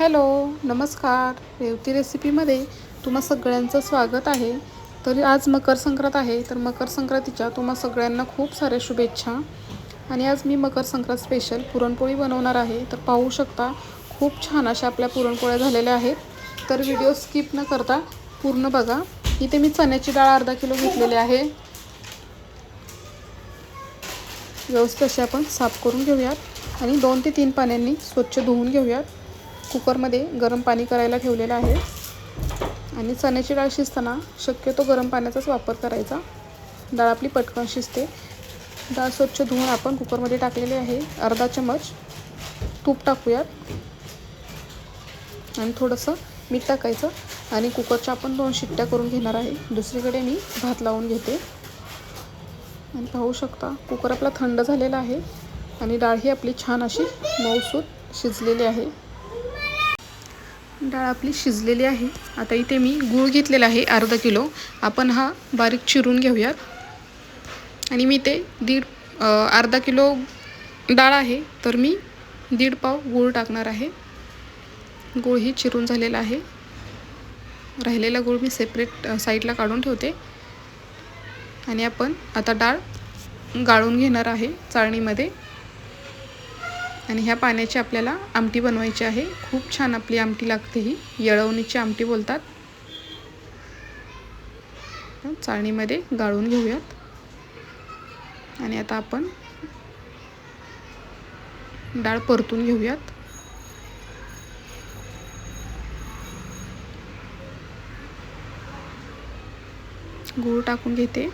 Hello नमस्कार. रेवती रेसिपीमध्ये तुम्हा सगळ्यांचं स्वागत आहे. तरी आज मकर संक्रांत आहे तर मकर संक्रांतीच्या तुम्हा सगळ्यांना खूप साऱ्या शुभेच्छा. आणि आज मी मकर संक्रांत स्पेशल पुरणपोळी बनवणार आहे. तर पाहू शकता खूप छान अशा आपल्या पुरणपोळ्या झालेल्या आहेत. तर व्हिडिओ स्किप न करता पूर्ण बघा. इथे मी चण्याची डाळ अर्धा किलो घेतलेली आहे. व्यवस्थित अशी आपण साफ करून घेऊयात. आणि दोन ते तीन पाण्यांनी स्वच्छ धुवून घेऊयात. कुकरमध्ये गरम पाणी करायला ठेवलेलं आहे. आणि चण्याची डाळ शिजताना शक्यतो गरम पाण्याचाच वापर करायचा. डाळ आपली पटकन शिजते. डाळ स्वच्छ धुवून आपण कुकरमध्ये टाकलेली आहे. अर्धा चमच तूप टाकूयात. आणि थोडंसं मीठ टाकायचं. आणि कुकरच्या आपण दोन शिट्ट्या करून घेणार आहे. दुसरीकडे मी भात लावून घेते. आणि पाहू शकता कुकर आपला थंड झालेला आहे. आणि डाळ ही आपली छान अशी मऊसूत शिजलेली आहे. डाळ आपली शिजलेली आहे. आता इथे मी गूळ घेतलेला आहे अर्धा किलो. आपण हा बारीक चिरून घेऊयात. आणि मी ते दीड अर्धा किलो डाळ आहे तर मी दीड पाव गूळ टाकणार आहे. गूळ ही चिरून झालेला आहे. राहिलेला गूळ मी सेपरेट साईडला काढून ठेवते. आणि आपण आता डाळ गाळून घेणार आहे चाळणीमध्ये. आणि ह्या पाण्याची आपल्याला आमटी बनवायची आहे. खूप छान आपली आमटी लागते ही. येळवणीची आमटी बोलतात. चाळणीमध्ये गाळून घेऊयात. आणि आता आपण डाळ परतून घेऊयात. गूळ टाकून घेते.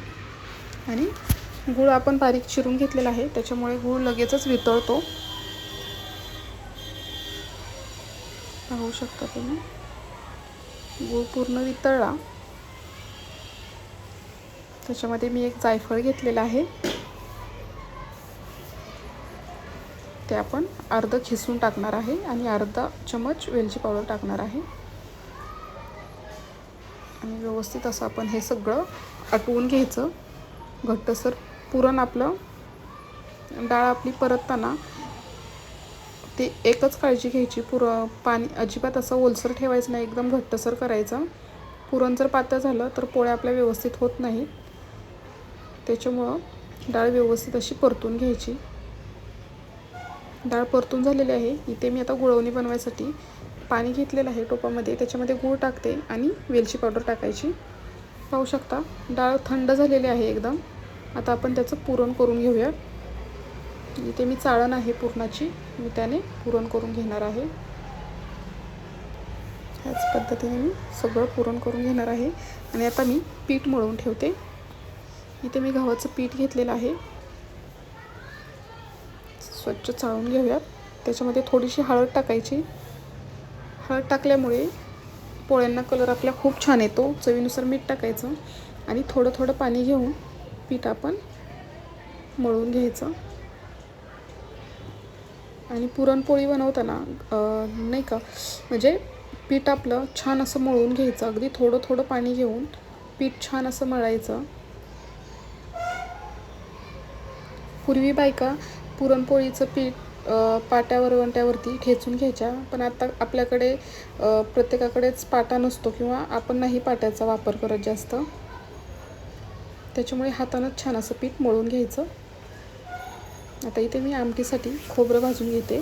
आणि गूळ आपण बारीक चिरून घेतलेला आहे. त्याच्यामुळे गूळ लगेचच वितळतो. पाहू शकता तुम्ही. गूळ पूर्ण वितळला. त्याच्यामध्ये मी एक जायफळ घेतलेलं आहे. ते आपण अर्ध खिसून टाकणार आहे आणि अर्धा चमच वेलची पावडर टाकणार आहे. आणि व्यवस्थित असं आपण हे सगळं आटवून घ्यायचं. घट्टसर पुरण आपलं डाळ आपली परतताना ते एकच काळजी घ्यायची. पुर पाणी अजिबात असं ओलसर ठेवायचं नाही. एकदम घट्टसर करायचं. पुरण जर पातळ झालं तर पोळ्या आपल्या व्यवस्थित होत नाहीत. त्याच्यामुळं डाळ व्यवस्थित अशी परतून घ्यायची. डाळ परतून झालेली आहे. इथे मी आता गुळवणी बनवायसाठी पाणी घेतलेलं आहे टोपामध्ये. त्याच्यामध्ये गूळ टाकते आणि वेलची पावडर टाकायची. पाहू शकता डाळ थंड झालेली आहे एकदम. आता आपण त्याचं पुरण करून घेऊया. इथे मी चाळण आहे पुरणाची. मी त्याने पुरण करून घेणार आहे. ह्याच पद्धतीने मी सगळं पुरण करून घेणार आहे. आणि आता मी पीठ मळून ठेवते. इथे मी गव्हाचं पीठ घेतलेलं आहे. स्वच्छ चाळून घेऊयात. त्याच्यामध्ये थोडीशी हळद टाकायची. हळद टाकल्यामुळे पोळ्यांना कलर आपला खूप छान येतो. चवीनुसार मीठ टाकायचं. आणि थोडं थोडं पाणी घेऊन पीठ आपण मळून घ्यायचं. आणि पुरणपोळी बनवताना नाही का म्हणजे पीठ आपलं छान असं मळून घ्यायचं. अगदी थोडं थोडं पाणी घेऊन पीठ छान असं मळायचं. पूर्वी बायका पुरणपोळीचं पीठ पाट्यावर वंट्यावरती ठेचून घ्यायच्या. पण आता आपल्याकडे प्रत्येकाकडेच पाटा नसतो किंवा आपण नाही पाट्याचा वापर करत जास्त. त्याच्यामुळे हातानंच छान असं पीठ मळून घ्यायचं. आता इथे मी आमटीसाठी खोबरं भाजून घेते.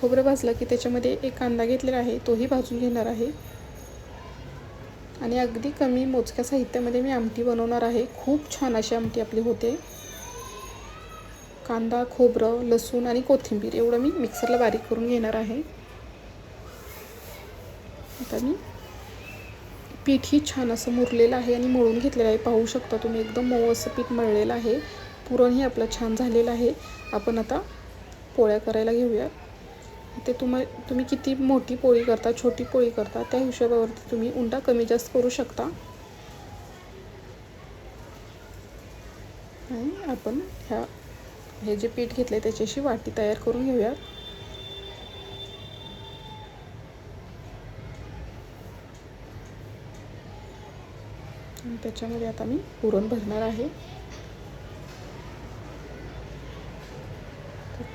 खोबरं भाजलं की त्याच्यामध्ये एक कांदा घेतलेला आहे तोही भाजून घेणार आहे. आणि अगदी कमी मोजक्या साहित्यामध्ये मी आमटी बनवणार आहे. खूप छान अशी आमटी आपली होते. कांदा खोबरं लसूण आणि कोथिंबीर एवढं मी मिक्सरला बारीक करून घेणार आहे. आता मी पीठही छान असं मुरलेलं आहे आणि मळून घेतलेलं आहे. पाहू शकता तुम्ही एकदम मऊ असं पीठ मळलेलं आहे. पुरणही आपलं छान झालेलं आहे. आपण आता पोळ्या करायला घेऊया. ते तुम्हा तुम्ही किती मोठी पोळी करता छोटी पोळी करता त्या हिशोबावरती तुम्ही उंडा कमी जास्त करू शकता. आणि आपण ह्या हे जे पीठ घेतलं आहे त्याच्याशी वाटी तयार करून घेऊयात त्याच्यामध्ये आता मी पुरण भरणार आहे.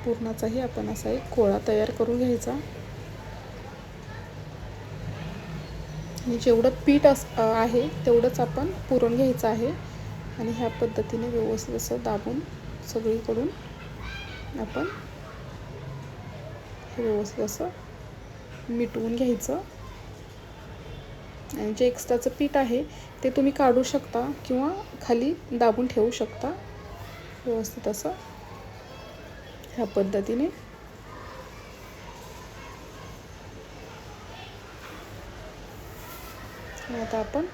पुरणाचाही आपण असा एक गोळा तयार करून घ्यायचा. आणि जेवढं पीठ अस आहे तेवढंच आपण पुरण घ्यायचं आहे. आणि ह्या पद्धतीने व्यवस्थित असं दाबून सगळीकडून आपण हे व्यवस्थित असं मिटवून घ्यायचं. जे एक्स्ट्राचं पीठ आहे ते तुम्ही काढू शकता किंवा खाली दाबून ठेवू शकता. व्यवस्थित असं. ह्या पद्धतीने. आता आपण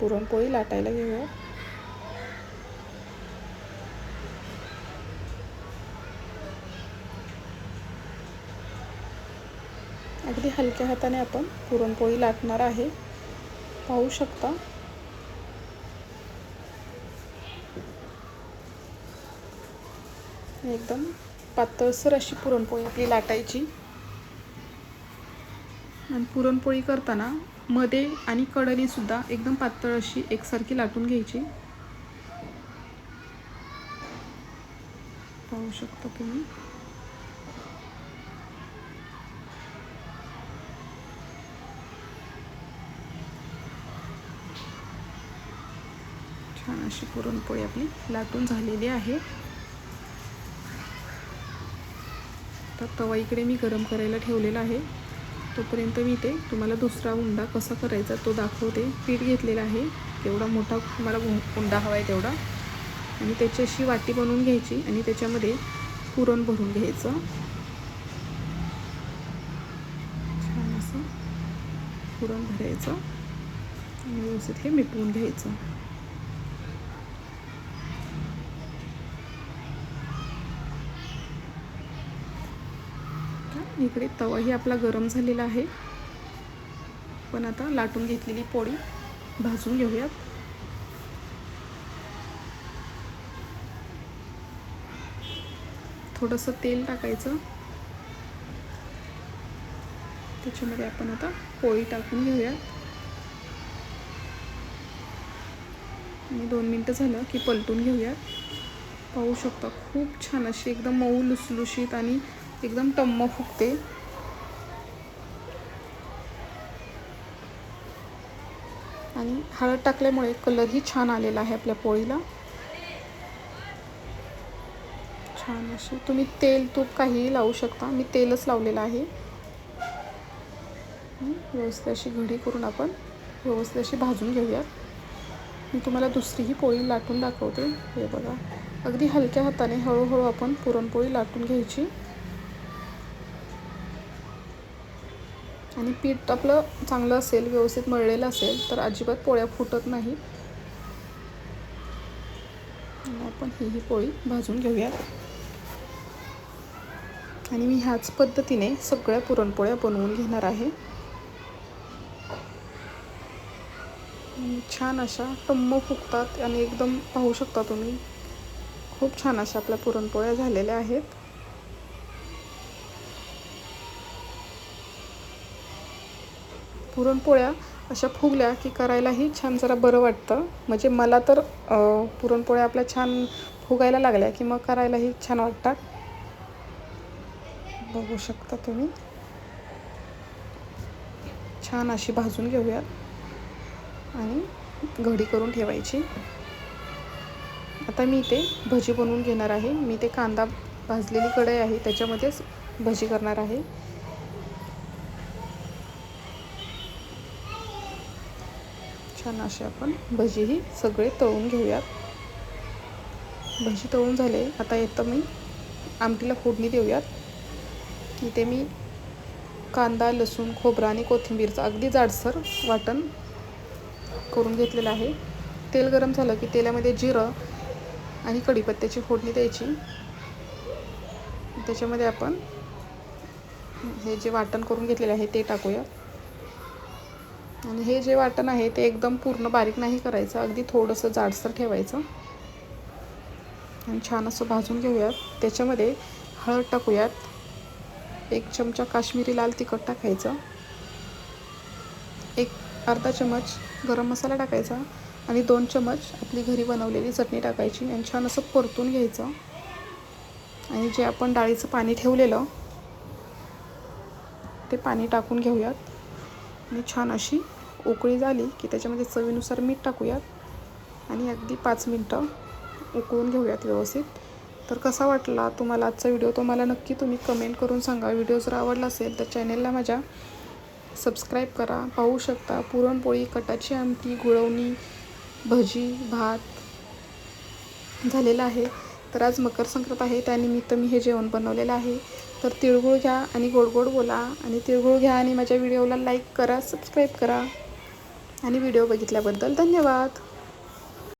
पुरणपोळी लाटायला घेऊया. अगदी हलक्या हाताने आपण पुरणपोळी लाटणार आहे. पाहू शकता. एकदम पातळसर अशी पुरणपोळी आपली लाटायची. आणि पुरणपोळी करताना मध्ये आणि कडणीसुद्धा एकदम पातळ अशी एकसारखी लाटून घ्यायची. पाहू शकता तुम्ही. छान अशी पुरणपोळी आपली लाटून झालेली आहे. तर तवा इकडे मी गरम करायला ठेवलेला आहे. तोपर्यंत मी ते तुम्हाला दुसरा उंडा कसा करायचा तो दाखवते. पीठ घेतलेला आहे. तेवढा मोठा तुम्हाला उंडा हवा आहे तेवढा. आणि त्याची अशी वाटी बनवून घ्यायची आणि त्याच्यामध्ये पुरण भरून घ्यायचं. छान असं पुरण भरायचं. आणि व्यवस्थित हे मिटवून घ्यायचं. इकडे तवाही आपला गरम झालेला आहे. पण आता लाटून घेतलेली पोळी भाजून घेऊयात. थोडंसं तेल टाकायचं. त्याच्यामध्ये आपण आता पोळी टाकून घेऊयात. आणि दोन मिनटं झालं की पलटून घेऊयात. पाहू शकता खूप छान अशी एकदम मऊ लुसलुशीत आणि एकदम टम्म फुगते. आणि हळद टाकल्यामुळे कलरही छान आलेला आहे आपल्या पोळीला. छान अशी. तुम्ही तेल तूप काहीही लावू शकता. मी तेलच लावलेलं आहे. व्यवस्थित अशी घडी करून आपण व्यवस्थित अशी भाजून घेऊयात. मी तुम्हाला दुसरीही पोळी लाटून दाखवते. हे बघा. अगदी हलक्या हाताने हळूहळू आपण पुरणपोळी लाटून घ्यायची. आणि पीठ आपलं चांगलं असेल व्यवस्थित मळलेलं असेल तर अजिबात पोळ्या फुटत नाही. आपण ही ही पोळी भाजून घेऊया. आणि मी ह्याच पद्धतीने सगळ्या पुरणपोळ्या बनवून घेणार आहे. छान अशा टम्म फुगतात आणि एकदम पाहू शकता तुम्ही. खूप छान अशा आपल्या पुरणपोळ्या झालेल्या आहेत. पुरणपोळ्या अशा फुगल्या की करायलाही छान जरा बरं वाटतं. म्हणजे मला तर पुरणपोळ्या आपल्या छान फुगायला लागल्या की मग करायलाही छान वाटतात. बघू शकता तुम्ही. छान अशी भाजून घेऊयात. आणि घडी करून ठेवायची. आता मी ते भजी बनवून घेणार आहे. मी ते कांदा भाजलेली कढई आहे त्याच्यामध्येच भजी करणार आहे. छान असे आपण भजीही सगळे तळून घेऊयात. भजी तळून झाले. आता येतं मी आमटीला फोडणी देऊयात. इथे मी कांदा लसूण खोबरा आणि कोथिंबीरचं अगदी जाडसर वाटण करून घेतलेलं आहे. तेल गरम झालं की तेलामध्ये जिरं आणि कढीपत्त्याची फोडणी द्यायची. त्याच्यामध्ये आपण हे जे वाटण करून घेतलेलं आहे ते टाकूया. आणि हे जे वाटण आहे ते एकदम पूर्ण बारीक नाही करायचं. अगदी थोडंसं जाडसर ठेवायचं. आणि छान असं भाजून घेऊयात. त्याच्यामध्ये हळद टाकूयात. एक चमचा काश्मीरी लाल तिखट टाकायचं. एक अर्धा चमच गरम मसाला टाकायचा. आणि दोन चमच आपली घरी बनवलेली चटणी टाकायची. आणि छान असं परतून घ्यायचं. आणि जे आपण डाळीचं पाणी ठेवलेलं ते पाणी टाकून घेऊयात. आणि छान अशी उकळी झाली की त्याच्यामध्ये चवीनुसार मीठ टाकूयात. आणि अगदी पाच मिनटं उकळून घेऊयात व्यवस्थित. तर कसा वाटला तुम्हाला आजचा व्हिडिओ? तो मला नक्की तुम्ही कमेंट करून सांगा. व्हिडिओ जर आवडला असेल तर चॅनेलला माझ्या सबस्क्राईब करा. पाहू शकता पुरणपोळी कटाची आमटी गुळवणी भजी भात झालेला आहे. तर आज मकर संक्रांत आहे. त्यानिमित्त मी हे जेवण बनवलेलं आहे. तर तिळगुळ घ्या आणि गोड गोड बोला आणि तिळगुळ घ्या आणि माझ्या व्हिडिओला लाईक करा सबस्क्राईब करा. आणि व्हिडिओ बघितल्याबद्दल धन्यवाद.